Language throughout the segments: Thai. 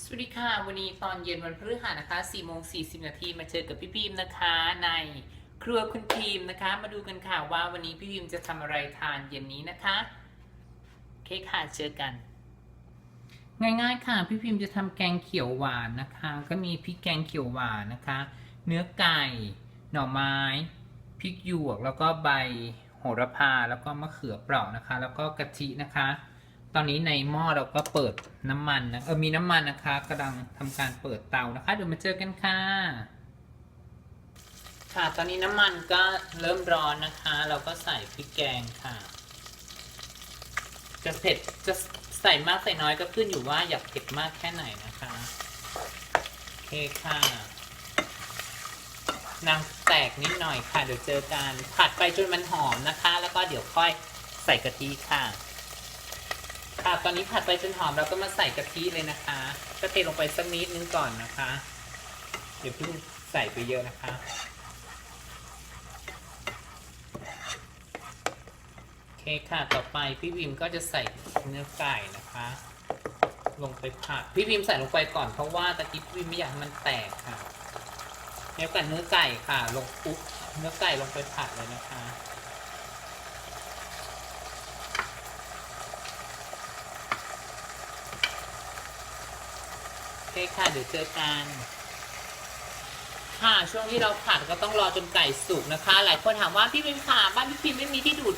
สวัสดีค่ะ วันนี้ตอนเย็นวันพฤหัสนะคะ4โมง40 นาทีมาเจอกับพี่พิมพ์นะคะ ในครัวคุณพิมพ์นะคะ มาดูกันค่ะว่าวันนี้พี่พิมพ์จะทำอะไรทานเย็นนี้นะคะโอเคค่ะเจอกัน ง่ายๆค่ะ พี่พิมพ์จะทำแกงเขียวหวานนะคะ ก็มีพริกแกงเขียวหวานนะคะ เนื้อไก่ หน่อไม้พริกหยวก แล้วก็ใบโหระพาแล้วก็มะเขือเปราะนะคะ แล้วก็กะทินะคะ ตอนนี้ในหม้อเราก็เปิดน้ำมันนะเออมีน้ำมันนะคะกำลังทำการเปิดเตานะคะเดี๋ยวมาเจอกันค่ะ ค่ะตอนนี้น้ำมันก็เริ่มร้อนนะคะ เราก็ใส่พริกแกงค่ะ จะเผ็ดจะใส่มากใส่น้อยก็ขึ้นอยู่ว่าอยากเผ็ดมากแค่ไหนนะคะโอเคค่ะนางแตกนิดหน่อยค่ะ เดี๋ยวเจอกันผัดไปจนมันหอมนะคะ แล้วก็เดี๋ยวค่อยใส่กะทิค่ะ ค่ะตอนนี้ผัดไปจนหอมเราก็มาใส่กะทิเลยนะคะ ก็เทลงไปสักนิดนึงก่อนนะคะเดี๋ยวเพิ่งใส่ไปเยอะนะคะ โอเคค่ะต่อไปพี่วิมก็จะใส่เนื้อไก่นะคะ ลงไปผัดพี่วิมใส่ลงไปก่อนเพราะว่าตะกี้พี่วิมไม่อยากให้มันแตกค่ะเนื้อกับเนื้อไก่ค่ะ ลงปุ๊บเนื้อไก่ลงไปผัดเลยนะคะ เคค่ะเดี๋ยวเจอกันค่ะช่วงที่เราผัดก็ต้องรอจนไก่สุกนะคะ หลายคนถามว่าพี่พิมค่ะบ้านพี่พิมไม่มีที่ดูด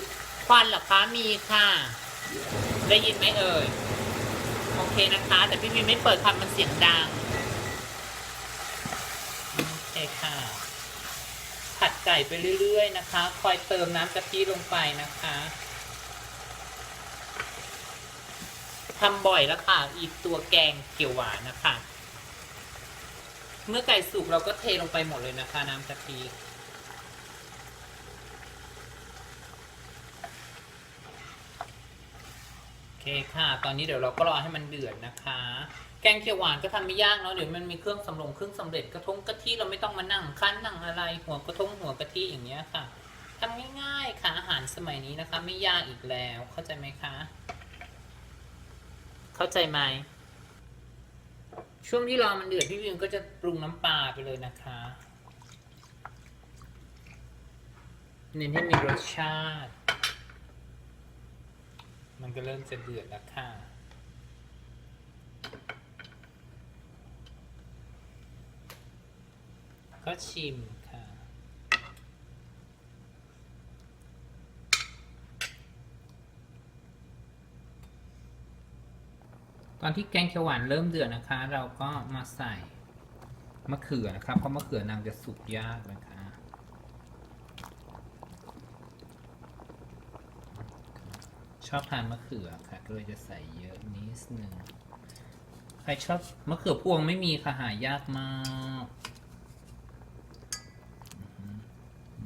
ควันหรอคะมีค่ะ ได้ยินไหมเอ่ยโอเคนะคะ แต่พี่พิมไม่เปิดค่ะมันเสียงดังโอเคค่ะ ผัดไก่ไปเรื่อย ๆ นะคะ คอยเติมน้ำกะทิลงไปนะคะ ทำบ่อยแล้วค่ะ อีกตัวแกงเขียวหวานนะคะ เมื่อไก่สุกเราก็เทลงไปหมดเลยนะคะ น้ำกะทิโอเคค่ะ ตอนนี้เดี๋ยวเราก็รอให้มันเดือดนะคะ แกงเขียวหวานก็ทำไม่ยากเนาะ เดี๋ยวมันมีเครื่องสำรองเครื่องสำเร็จกระทงกะทิเราไม่ต้องมานั่งคั้นนั่งอะไร หัวกระทงหัวกะทิอย่างเงี้ยค่ะทำง่ายๆค่ะอาหารสมัยนี้นะคะ ไม่ยากอีกแล้ว เข้าใจไหมคะ เข้าใจไหมช่วงที่รอมันเดือดพี่วิมก็จะปรุงน้ำปลาไปเลยนะคะเน้นให้มีรสชาติ มันก็เริ่มจะเดือดแล้วค่ะ ก็ชิมค่ะ ตอนที่แกงเขียวหวานเริ่มเดือดนะคะ เราก็มาใส่มะเขือนะครับเพราะมะเขือนางจะสุกยากนะคะ ชอบทานมะเขือค่ะก็เลยจะใส่เยอะนิดนึงใครชอบมะเขือพวงไม่มีค่ะหายากมาก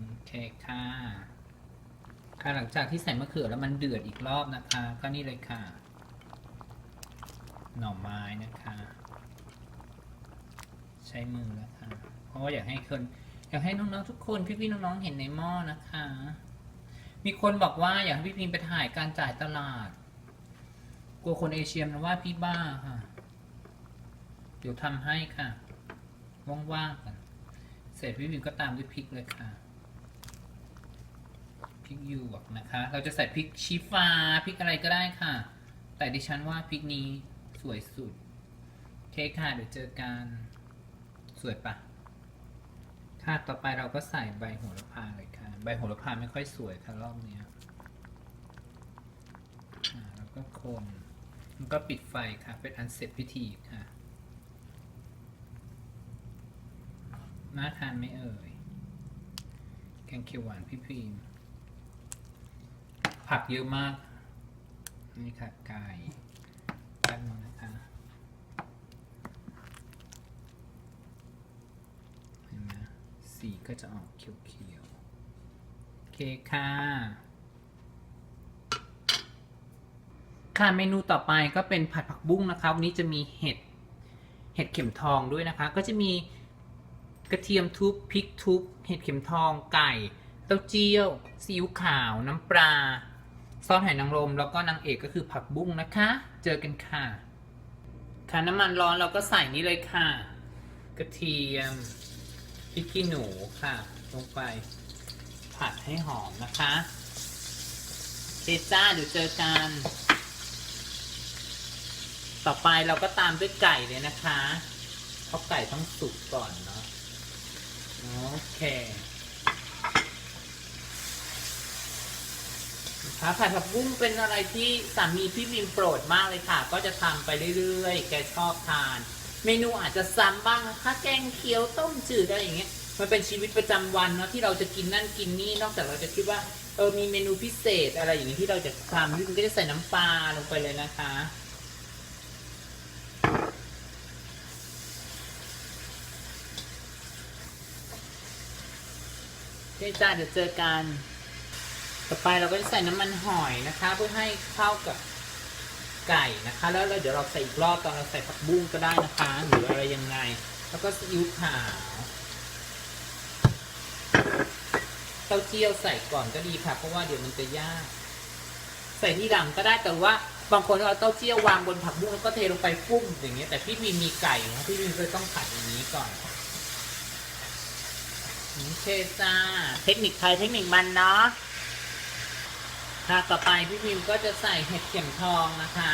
โอเคค่ะค่ะหลังจากที่ใส่มะเขือแล้วมันเดือดอีกรอบนะคะ ก็นี่เลยค่ะ หน่อไม้นะคะ ใช้มือแล้วค่ะเพราะว่าอยากให้คนอยากให้น้องๆทุกคนพี่ๆน้องๆเห็นในหม้อนะคะ มีคนบอกว่าอยากให้พี่พิมไปถ่ายการจ่ายตลาด กลัวคนเอเชียนะว่าพี่บ้าค่ะ เดี๋ยวทำให้ค่ะว่างๆกันเสร็จพี่พิมก็ตามด้วยพริกเลยค่ะพริกหยวกนะคะ เราจะใส่พริกชี้ฟ้าพริกอะไรก็ได้ค่ะ แต่ดิฉันว่าพริกนี้ สวยสุดโอเคค่ะเดี๋ยวเจอกันสวยปะค่ะต่อไปเราก็ใส่ใบโหระพาเลยค่ะ ใบโหระพาไม่ค่อยสวยค่ะรอบเนี้ยแล้วก็คนแล้วก็ปิดไฟค่ะ เป็นอันเสร็จพิธีค่ะน่าทานไหมเอ่ยแกงเขียวหวานพี่พิมผักเยอะมาก นี่ค่ะไก่ตั้งนะคะ เห็นไหม สีก็จะออกเขียวๆ โอเคค่ะ ค่ะเมนูต่อไปก็เป็นผัดผักบุ้งนะคะวันนี้จะมีเห็ด เห็ดเข็มทองด้วยนะคะ ก็จะมีกระเทียมทุบพริกทุบ เห็ดเข็มทองไก่ เต้าเจี้ยวซีอิ๊วขาว น้ำปลาซอสหอยนางรมแล้วก็นางเอกก็คือผักบุ้งนะคะ เจอกันค่ะ ค่ะน้ำมันร้อนเราก็ใส่นี่เลยค่ะ กระเทียม พริกขี้หนูค่ะ ลงไป ผัดให้หอมนะคะเจจ้าเดี๋ยวเจอกัน ต่อไปเราก็ตามด้วยไก่เลยนะคะเพราะไก่ต้องสุกก่อนเนาะโอเคคะผัดผักบุ้งเป็นอะไรที่สามีพี่มิมโปรดมากเลยค่ะ ก็จะทำไปเรื่อยๆ แกชอบทาน เมนูอาจจะซ้ำบ้างนะคะแกงเขียวต้มจืดอะไรอย่างเงี้ย มันเป็นชีวิตประจำวันเนาะที่เราจะกินนั่นกินนี่นอกจากเราจะคิดว่าเออมีเมนูพิเศษอะไรอย่างนี้ที่เราจะทำพี่มิมก็จะใส่น้ำปลาลงไปเลยนะคะ เจ้าเดี๋ยวเจอกัน ต่อไปเราก็จะใส่น้ำมันหอยนะคะ เพื่อให้เข้ากับ ไก่นะคะ แล้วเราเดี๋ยวเราใส่อีกรอบตอนเราใส่ผักบุ้งก็ได้นะคะหรืออะไรยังไง แล้วก็ซีอิ๊วขาวเต้าเจี้ยวใส่ก่อนก็ดีค่ะ เพราะว่าเดี๋ยวมันจะยาก ใส่ที่หลังก็ได้แต่ว่าบางคนเอาเต้าเจี้ยววางบนผักบุ้งแล้วก็เทลงไปฟุ้มอย่างเงี้ยแต่พี่มีมีไก่นะพี่มีก็เลยต้องผัดอย่างนี้ก่อนโอเคจ้าเทคนิคไทยเทคนิคมันเนาะ ค่ะต่อไปพี่พิมก็จะใส่เห็ดเข็มทองนะคะ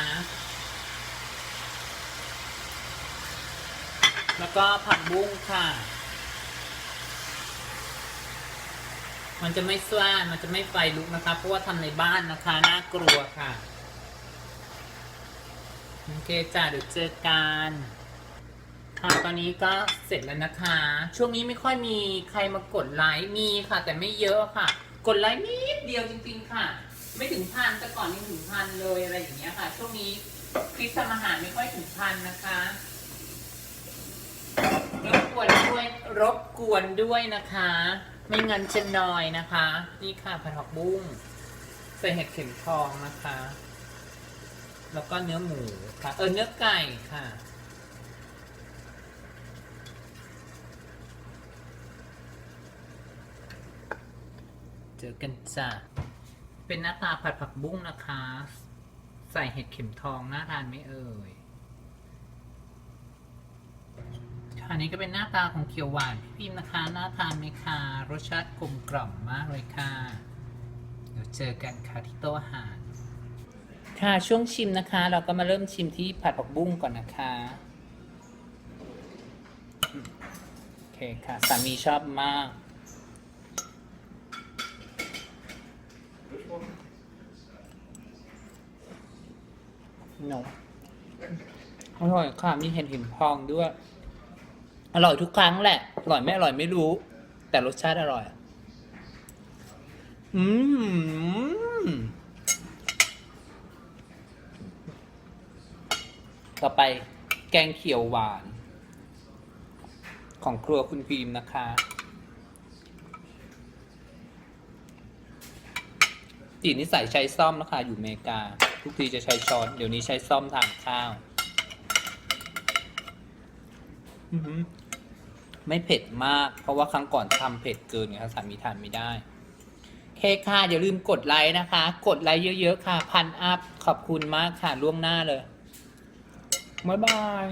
แล้วก็ผักบุ้งค่ะ มันจะไม่ซ่านมันจะไม่ไฟลุกนะคะ เพราะว่าทำในบ้านนะคะ น่ากลัวค่ะ โอเคจ้าเดี๋ยวเจอกันค่ะตอนนี้ก็เสร็จแล้วนะคะ ช่วงนี้ไม่ค่อยมีใครมากดไลค์มีค่ะ แต่ไม่เยอะค่ะ กดไลค์นิดเดียวจริงๆค่ะ ไม่ถึงพันแต่ก่อนยังถึงพันเลยอะไรอย่างเงี้ยค่ะ ช่วงนี้คลิปทำอาหารไม่ค่อยถึงพันนะคะรบกวนด้วยรบกวนด้วยนะคะ ไม่งั้นจะนอยนะคะ นี่ค่ะผัดผักบุ้งใส่เห็ดเข็มทองนะคะ แล้วก็เนื้อหมูค่ะ เออเนื้อไก่ค่ะเจอกันจ้ะ เป็นหน้าตาผัดผักบุ้งนะคะ ใส่เห็ดเข็มทองน่าทานไหมเอ่ยอันนี้ก็เป็นหน้าตาของเขียวหวานพี่พิมพ์นะคะน่าทานไหมคะรสชาติกลมกล่อมมากเลยค่ะ เดี๋ยวเจอกันค่ะที่โต๊ะอาหาร ค่ะช่วงชิมนะคะ เราก็มาเริ่มชิมที่ผัดผักบุ้งก่อนนะคะโอเคค่ะสามีชอบมาก หนอร่อยค่ะ มีเห็ดหิมพองด้วย อร่อยทุกครั้งแหละ อร่อยไม่อร่อยไม่รู้ แต่รสชาติอร่อย อืม ต่อไปแกงเขียวหวาน ของครัวคุณพีมนะคะจีนนิสัยใช้ซ่อมนะคะ อยู่อเมริกา ทุกทีจะใช้ช้อน เดี๋ยวนี้ใช้ซ่อมทานข้าวไม่เผ็ดมาก เพราะว่าครั้งก่อนทำเผ็ดเกินไงคะสามีทานไม่ได้ เคค่ะอย่าลืมกดไลค์นะคะ กดไลค์เยอะๆค่ะ พันอัพขอบคุณมากค่ะล่วงหน้าเลยบ๊ายบาย